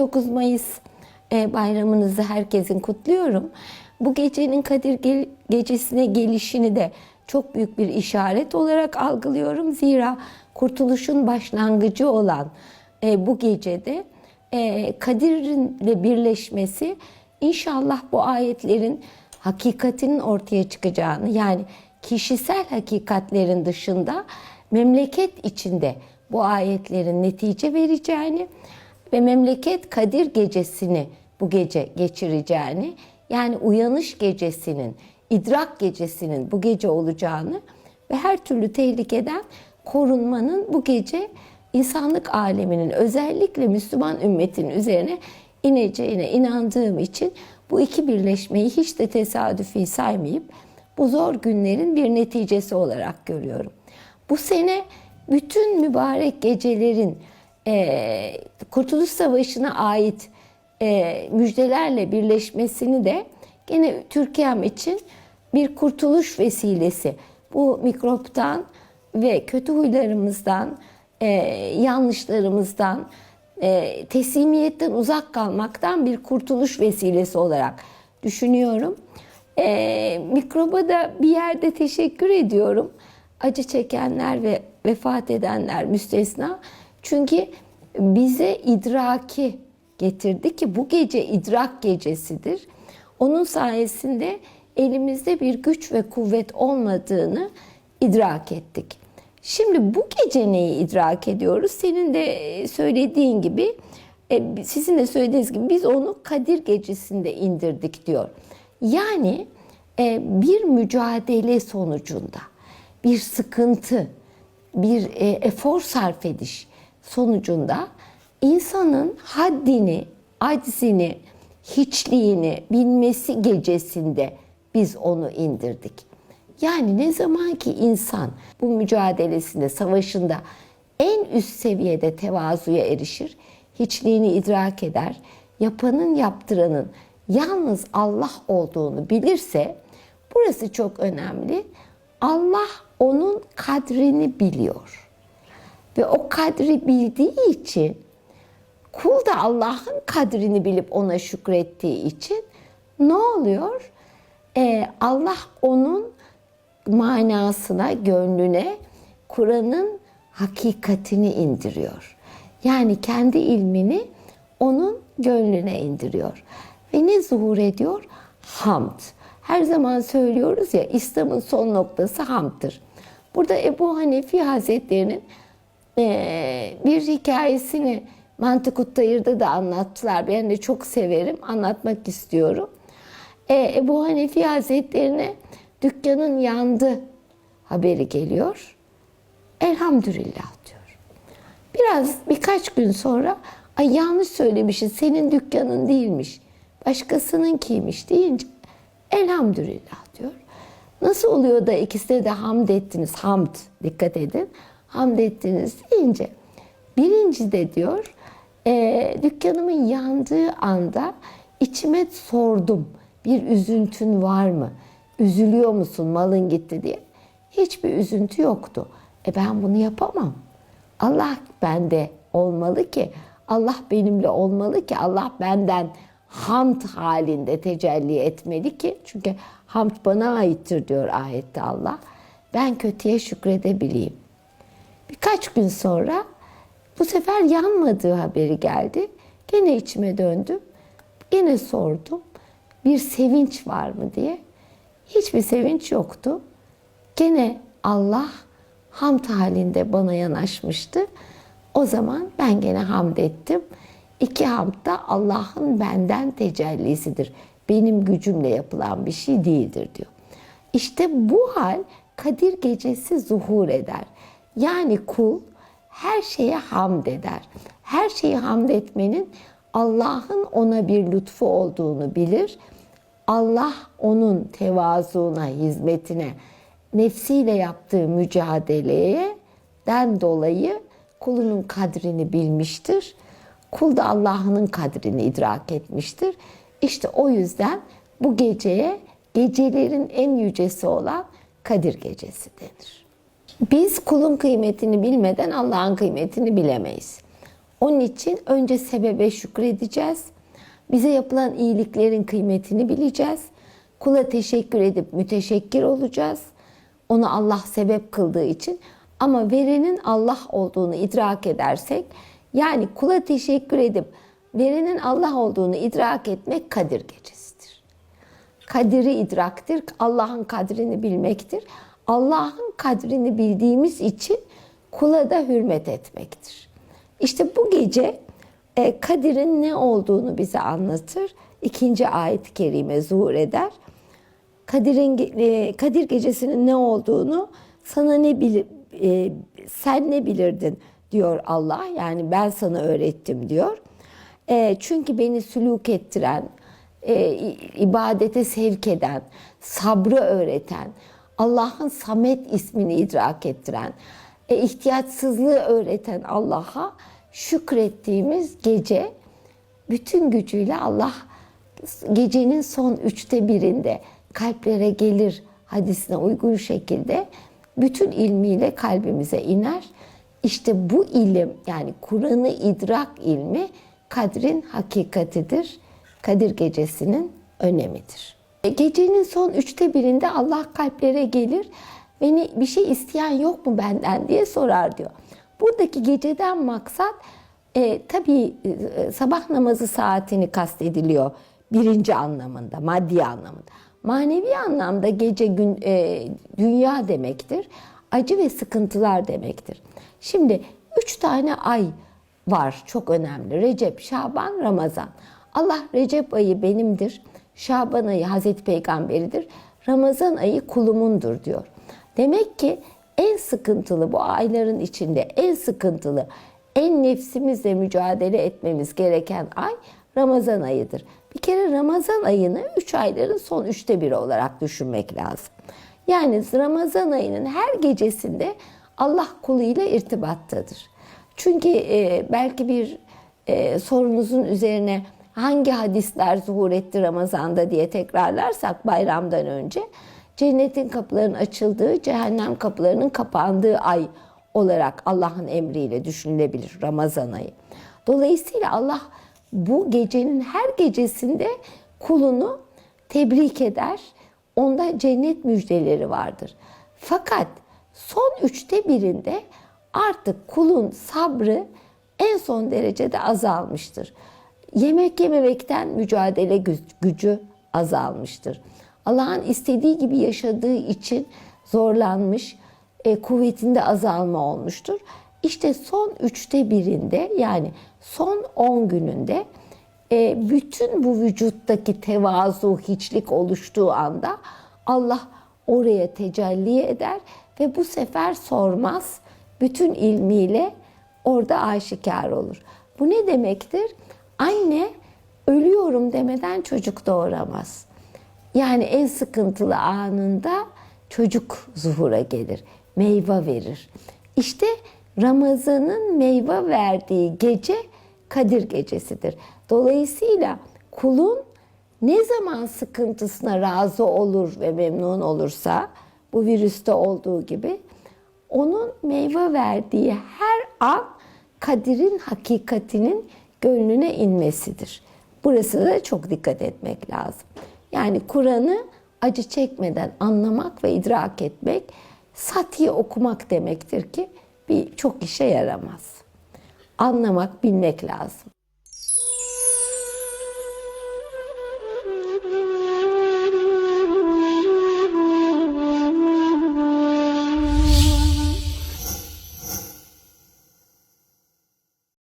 19 Mayıs e, bayramınızı herkesin kutluyorum. Bu gecenin Kadir Ge- Gecesi'ne gelişini de çok büyük bir işaret olarak algılıyorum. Zira kurtuluşun başlangıcı olan e, bu gecede e, Kadir'le birleşmesi inşallah bu ayetlerin hakikatinin ortaya çıkacağını yani kişisel hakikatlerin dışında memleket içinde bu ayetlerin netice vereceğini ve memleket Kadir gecesini bu gece geçireceğini yani uyanış gecesinin, idrak gecesinin bu gece olacağını ve her türlü tehlikeden korunmanın bu gece insanlık aleminin özellikle Müslüman ümmetin üzerine ineceğine inandığım için bu iki birleşmeyi hiç de tesadüfi saymayıp bu zor günlerin bir neticesi olarak görüyorum. Bu sene bütün mübarek gecelerin e, Kurtuluş Savaşı'na ait e, müjdelerle birleşmesini de gene Türkiye'm için bir kurtuluş vesilesi. Bu mikroptan ve kötü huylarımızdan, e, yanlışlarımızdan, e, teslimiyetten uzak kalmaktan bir kurtuluş vesilesi olarak düşünüyorum. E, mikroba da bir yerde teşekkür ediyorum. Acı çekenler ve vefat edenler müstesna. Çünkü bize idraki getirdi ki bu gece idrak gecesidir. Onun sayesinde elimizde bir güç ve kuvvet olmadığını idrak ettik. Şimdi bu gece neyi idrak ediyoruz? Senin de söylediğin gibi, e, sizin de söylediğiniz gibi biz onu Kadir gecesinde indirdik diyor. Yani e, bir mücadele sonucunda, bir sıkıntı, bir e, efor sarf ediş sonucunda insanın haddini, aczini, hiçliğini bilmesi gecesinde biz onu indirdik. Yani ne zaman ki insan bu mücadelesinde, savaşında en üst seviyede tevazuya erişir, hiçliğini idrak eder, yapanın yaptıranın yalnız Allah olduğunu bilirse, burası çok önemli. Allah onun kadrini biliyor. Ve o kadri bildiği için kul da Allah'ın kadrini bilip ona şükrettiği için ne oluyor? Ee, Allah onun manasına, gönlüne Kur'an'ın hakikatini indiriyor. Yani kendi ilmini onun gönlüne indiriyor. Ve ne zuhur ediyor? Hamd. Her zaman söylüyoruz ya İslam'ın son noktası hamdır. Burada Ebu Hanefi Hazretleri'nin bir hikayesini Mantıkut Tayır'da da anlattılar. Ben de çok severim, anlatmak istiyorum. E, Ebu Hanefi Hazretleri'ne dükkanın yandı haberi geliyor. Elhamdülillah diyor. Biraz birkaç gün sonra ay yanlış söylemişiz senin dükkanın değilmiş. Başkasının kiymiş deyince elhamdülillah diyor. Nasıl oluyor da ikisine de hamd ettiniz? Hamd dikkat edin. Hamd ettiniz deyince birinci de diyor e, dükkanımın yandığı anda içime sordum. Bir üzüntün var mı? Üzülüyor musun malın gitti diye. Hiçbir üzüntü yoktu. E ben bunu yapamam. Allah bende olmalı ki, Allah benimle olmalı ki, Allah benden hamd halinde tecelli etmeli ki. Çünkü hamd bana aittir diyor ayette Allah. Ben kötüye şükredebileyim. Birkaç gün sonra bu sefer yanmadığı haberi geldi. Gene içime döndüm. Gene sordum. Bir sevinç var mı diye. Hiçbir sevinç yoktu. Gene Allah hamd halinde bana yanaşmıştı. O zaman ben gene hamd ettim. İki hamd da Allah'ın benden tecellisidir. Benim gücümle yapılan bir şey değildir diyor. İşte bu hal Kadir gecesi zuhur eder. Yani kul her şeye hamd eder. Her şeyi hamd etmenin Allah'ın ona bir lütfu olduğunu bilir. Allah onun tevazuuna, hizmetine, nefsiyle yaptığı mücadeleye den dolayı kulunun kadrini bilmiştir. Kul da Allah'ın kadrini idrak etmiştir. İşte o yüzden bu geceye gecelerin en yücesi olan Kadir Gecesi denir. Biz kulun kıymetini bilmeden Allah'ın kıymetini bilemeyiz. Onun için önce sebebe şükredeceğiz. Bize yapılan iyiliklerin kıymetini bileceğiz. Kula teşekkür edip müteşekkir olacağız. Onu Allah sebep kıldığı için. Ama verenin Allah olduğunu idrak edersek, yani kula teşekkür edip verenin Allah olduğunu idrak etmek Kadir gecesidir. Kadiri idraktir, Allah'ın kadrini bilmektir. Allah'ın kadrini bildiğimiz için kula da hürmet etmektir. İşte bu gece e, Kadir'in ne olduğunu bize anlatır. İkinci ayet-i kerime zuhur eder. Kadir'in e, Kadir gecesinin ne olduğunu sana ne bilir e, sen ne bilirdin diyor Allah. Yani ben sana öğrettim diyor. E, çünkü beni sülük ettiren, e, ibadete sevk eden, sabrı öğreten, Allah'ın Samet ismini idrak ettiren, e, ihtiyaçsızlığı öğreten Allah'a şükrettiğimiz gece bütün gücüyle Allah gecenin son üçte birinde kalplere gelir hadisine uygun şekilde bütün ilmiyle kalbimize iner. İşte bu ilim yani Kur'an'ı idrak ilmi kadrin hakikatidir. Kadir gecesinin önemidir. Gecenin son üçte birinde Allah kalplere gelir. Beni bir şey isteyen yok mu benden diye sorar diyor. Buradaki geceden maksat e, tabii e, sabah namazı saatini kastediliyor birinci anlamında, maddi anlamında. Manevi anlamda gece gün e, dünya demektir. Acı ve sıkıntılar demektir. Şimdi üç tane ay var çok önemli. Recep, Şaban, Ramazan. Allah Recep ayı benimdir. Şaban ayı Hazreti Peygamberidir. Ramazan ayı kulumundur diyor. Demek ki en sıkıntılı bu ayların içinde en sıkıntılı, en nefsimizle mücadele etmemiz gereken ay Ramazan ayıdır. Bir kere Ramazan ayını 3 ayların son üçte biri olarak düşünmek lazım. Yani Ramazan ayının her gecesinde Allah kuluyla irtibattadır. Çünkü e, belki bir e, sorunuzun üzerine hangi hadisler zuhur etti Ramazan'da diye tekrarlarsak bayramdan önce cennetin kapılarının açıldığı, cehennem kapılarının kapandığı ay olarak Allah'ın emriyle düşünülebilir Ramazan ayı. Dolayısıyla Allah bu gecenin her gecesinde kulunu tebrik eder. Onda cennet müjdeleri vardır. Fakat son üçte birinde artık kulun sabrı en son derecede azalmıştır. Yemek yememekten mücadele gücü azalmıştır. Allah'ın istediği gibi yaşadığı için zorlanmış, e, kuvvetinde azalma olmuştur. İşte son üçte birinde yani son on gününde e, bütün bu vücuttaki tevazu, hiçlik oluştuğu anda Allah oraya tecelli eder ve bu sefer sormaz. Bütün ilmiyle orada aşikar olur. Bu ne demektir? Anne ölüyorum demeden çocuk doğuramaz. Yani en sıkıntılı anında çocuk zuhura gelir, meyve verir. İşte Ramazan'ın meyve verdiği gece Kadir gecesidir. Dolayısıyla kulun ne zaman sıkıntısına razı olur ve memnun olursa bu virüste olduğu gibi onun meyve verdiği her an Kadir'in hakikatinin gönlüne inmesidir. Burası da çok dikkat etmek lazım. Yani Kur'an'ı acı çekmeden anlamak ve idrak etmek, satiye okumak demektir ki bir çok işe yaramaz. Anlamak, bilmek lazım.